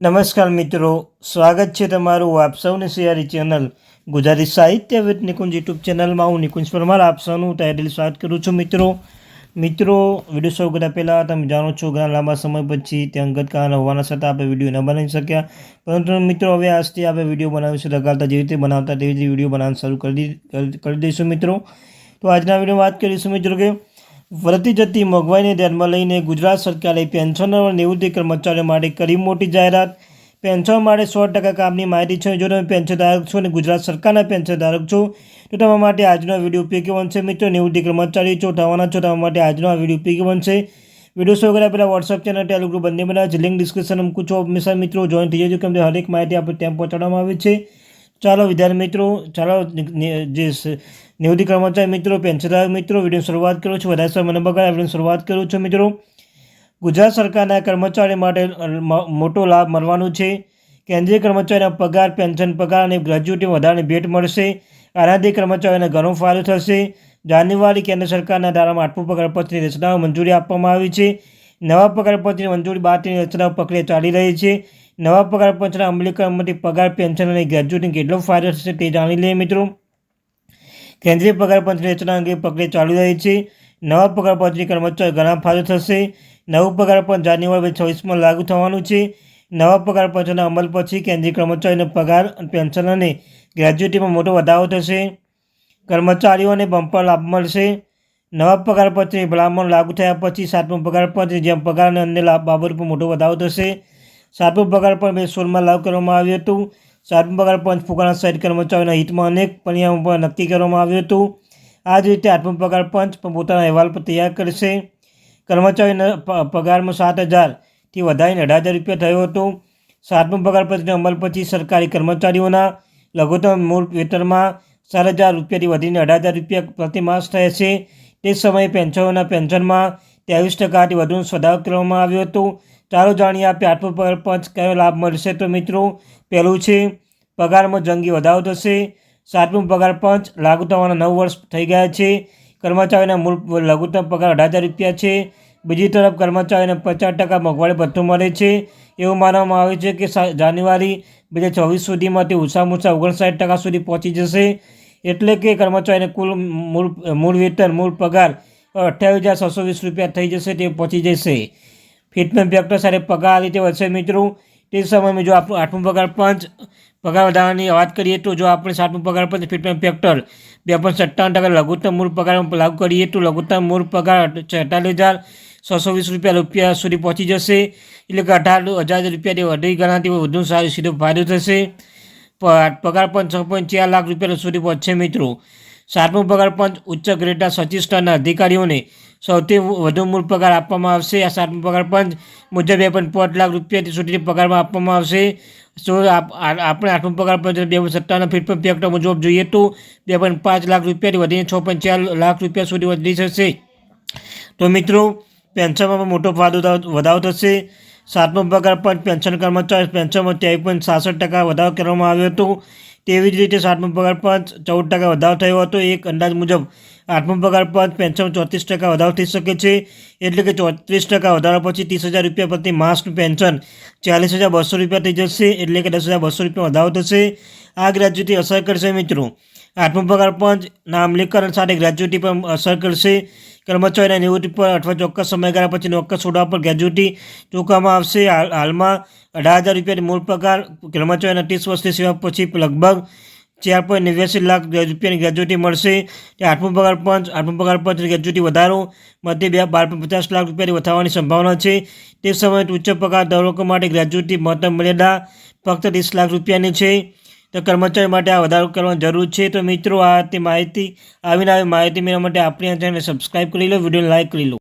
નમસ્કાર મિત્રો, સ્વાગત છે તમારું આપ સૌની સિયારી ચેનલ ગુજરાતી સાહિત્ય વિથ નિકુંજ યુટ્યુબ ચેનલમાં. હું નિકુંજ પરમાર, આપ સૌનું ટાઇટલ સ્વાગત કરું છું મિત્રો. મિત્રો, વીડિયો શરૂ કરતા પહેલાં તમે જાણો છો ઘણા લાંબા સમય પછી તે અંગત કારણ હોવાના છતાં આપણે વીડિયો ન બનાવી શક્યા. પરંતુ મિત્રો, હવે આજથી આપણે વીડિયો બનાવીશું. લગાડતા જેવી રીતે બનાવતા તેવી રીતે વીડિયો બનાવવાનું શરૂ કરી કરી દઈશું મિત્રો. તો આજના વીડિયો વાત કરીશું મિત્રો કે વધતી જતી મોંઘવારીને ધ્યાનમાં લઈને ગુજરાત સરકારે પેન્શનર અને નિવૃત્તિ કર્મચારીઓ માટે કરી મોટી જાહેરાત. પેન્શન માટે સો ટકા કામની માહિતી છે. જો તમે પેન્શન ધારક છો અને ગુજરાત સરકારના પેન્શનધારક છો, તો તમારા માટે આજનો આ વીડિયો ઉપયોગી બનશે. મિત્રો, નિવૃત્તિ કર્મચારી છો, થવાના છો, તમારા માટે આજનો આ વીડિયો ઉપયોગી બનશે. વીડિયો શો કર્યા પહેલાં વોટ્સઅપ ચેનલ ટેલિગ્રુપ ગ્રુપ બંને બનાવે. છે લિંક ડિસ્ક્રિપ્શન મૂકું છો. હંમેશા મિત્રો જોઈન થઈ જજો. કેમ કે હરેક માહિતી આપણે ત્યાં પહોંચાડવામાં આવે છે. ચાલો વિદ્યાર્થી મિત્રો, ચાલો જે નિવૃત્તિ કર્મચારી મિત્રો પેન્શનધારક મિત્રો વીડિયો શરૂઆત કરું છું. વધારે સમય બગાડ વીડિયો શરૂઆત કરું છું મિત્રો. ગુજરાત સરકારના કર્મચારીઓ માટે મોટો લાભ મળવાનો છે. કેન્દ્રીય કર્મચારીના પગાર, પેન્શન પગાર અને ગ્રેજ્યુટી વધારાની ભેટ મળશે. આનાથી કર્મચારીઓને ઘણો ફાયદો થશે. જાન્યુઆરી કેન્દ્ર સરકારના ધારામાં આઠમું પગાર પત્રની રચનાઓ મંજૂરી આપવામાં આવી છે. નવા પગાર પત્રની મંજૂરી બાદની રચના પ્રક્રિયા ચાલી રહી છે. નવા પગાર પંચના અમલીકરણમાંથી પગાર, પેન્શન અને ગ્રેજ્યુટીને કેટલો ફાયદો થશે તે જાણી લઈએ મિત્રો. કેન્દ્રીય પગાર પંચની રચના અંગે પ્રક્રિયા ચાલુ રહી છે. નવા પગાર પંચની કર્મચારી ઘણા ફાયદો થશે. નવું પગાર પંચ જાન્યુઆરી છવ્વીસમાં લાગુ થવાનું છે. નવા પગાર પંચના અમલ પછી કેન્દ્રીય કર્મચારીનો પગાર, પેન્શન અને ગ્રેજ્યુટીમાં મોટો વધારો થશે. કર્મચારીઓને બમ્પર લાભ મળશે. નવા પગાર પંચની ભલામણ લાગુ થયા પછી સાતમું પગાર પંચ જેમ પગાર અને અન્ય બાબત પર મોટો વધારો થશે. સાતમું પગાર પણ બે સોળમાં લાગુ કરવામાં આવ્યું હતું. સાતમું પગાર પંચ ફુગાના સહિત કર્મચારીઓના હિતમાં અનેક પરિણામો પર નક્કી કરવામાં આવ્યું હતું. આ જ રીતે આઠમું પગાર પંચ પણ પોતાના અહેવાલ પર તૈયાર કરશે. કર્મચારીના પગારમાં સાત હજારથી વધારીને અઢાર હજાર રૂપિયા થયો હતો. સાતમું પગાર પંચના અમલ પછી સરકારી કર્મચારીઓના લઘુત્તમ મૂળ વેતનમાં ચાર હજાર રૂપિયાથી વધીને અઢાર હજાર રૂપિયા પ્રતિ માસ થશે તે સમયે પેન્શનોના પેન્શનમાં ત્રેવીસ ટકાથી વધુ વધારો કરવામાં આવ્યો હતો. ચાલો જાણીએ આ પ્લેટફોર્મ પગાર પંચ કયો લાભ મળશે. તો મિત્રો, પહેલું છે, પગારમાં જંગી વધારો થશે. સાતમું પગાર પંચ લાગુ થવાના નવ વર્ષ થઈ ગયા છે. કર્મચારીના મૂળ લઘુત્તમ પગાર અઢાર હજાર રૂપિયા છે. બીજી તરફ કર્મચારીને પચાસ ટકા મોંઘવારી ભથ્થું મળે છે. એવું માનવામાં આવે છે કે જાન્યુઆરી બે હજાર ચોવીસ સુધીમાં તે ઓછામાં ઓછા ઓગણસાઠ ટકા સુધી પહોંચી જશે. એટલે કે કર્મચારીને કુલ મૂળ મૂળ વેતન, મૂળ પગાર અઠ્યાવીસ હજાર છસો વીસ રૂપિયા થઈ જશે તે પહોંચી જશે. ફિટમેન્ટ ફેક્ટર સાથે પગાર આ રીતે વધશે મિત્રો. તે સમયમાં જો આપણું આઠમું પગાર પંચ, પગાર વધારવાની વાત કરીએ તો જો આપણે સાતમું પગાર પંચ ફિટમેન્ટ ફેક્ટર બે પોઈન્ટ સત્તાવન ટકા લઘુત્તમ મૂળ પગાર લાગુ કરીએ તો લઘુત્તમ મૂળ પગાર છેતાલીસ હજાર છસો વીસ રૂપિયા રૂપિયા સુધી પહોંચી જશે. એટલે કે અઢાર હજાર રૂપિયાથી અઢી ગણાથી વધુ સારું સીધો ફાયદો થશે. પગાર પંચ, છ પોઈન્ટ ચાર લાખ રૂપિયા સુધી પહોંચશે મિત્રો. સાતમો પગાર પંચ, ઉચ્ચ ગ્રેડના સચિવ સ્તરના અધિકારીઓને સૌથી વધુ મૂળ પગાર આપવામાં આવશે. આ સાતમો પગાર પંચ મુજબ બે પોઈન્ટ પાંચ લાખ રૂપિયા સુધીની પગારમાં આપવામાં આવશે. આપ- આપણે આઠમો પગાર પંચ બે સત્તાના ફીટ પર પેક્ટ મુજબ જોઈએ તો બે પોઈન્ટ પાંચ લાખ રૂપિયાથી વધીને છ પોઈન્ટ ચાર લાખ રૂપિયા સુધી વધી જશે. તો મિત્રો, પેન્શનમાં પણ મોટો ફાયદો વધારો થશે. સાતમો પગાર પંચ પેન્શન કર્મચારી પેન્શનમાં ત્યાં પોઈન્ટ સાસઠ ટકા વધારો કરવામાં આવ્યો હતો. તેવી જ રીતે સાતમો પગાર પંચ ચૌદ ટકા વધારો થયો હતો. એક અંદાજ મુજબ આઠમો પગાર પંચ પેન્શનમાં ચોત્રીસ ટકા વધારો થઈ શકે છે. એટલે કે ચોત્રીસ ટકા વધારા પછી ત્રીસ હજાર રૂપિયા પ્રતિ માસનું પેન્શન ચાલીસ હજાર બસો રૂપિયા થઈ જશે. એટલે કે દસ હજાર બસો રૂપિયા વધારો થશે. આ ગ્રેજ્યુટી અસર કરશે મિત્રો. આઠમો પગાર પંચ ના અમલીકરણ સાથે ગ્રેજ્યુટી પર અસર કરશે કર્મચારીના નિવૃત્તિ પર અથવા ચોક્કસ સમયગાળા પછી નોકર સોડા પર ગ્રેજ્યુટી ચૂકવવામાં આવશે. હાલ- હાલમાં અઢાર હજાર રૂપિયાની મૂળ પગાર કર્મચારીના ત્રીસ વર્ષની સેવા પછી લગભગ ચાર પોઈન્ટ નેવ્યાસી લાખ રૂપિયાની ગ્રેજ્યુટી મળશે. આઠમું પગાર પંચ આઠમો પગાર પંચ ગ્રેજ્યુટી વધારો મધ્ય બે, બાર પચાસ લાખ રૂપિયાની વધારવાની સંભાવના છે. તે સમયે ઉચ્ચ પગાર ધારકો માટે ગ્રેજ્યુટી મહત્તમ મર્યાદા ફક્ત ત્રીસ લાખ રૂપિયાની છે. તો કર્મચારી માટે આ વધારો કરવાની જરૂર છે. તો મિત્રો, આ તે માહિતી આવીને આવી માહિતી મેળવવા માટે આપણી આ ચેનલ સબસ્ક્રાઈબ કરી લો, વિડીયોને લાઈક કરી લો.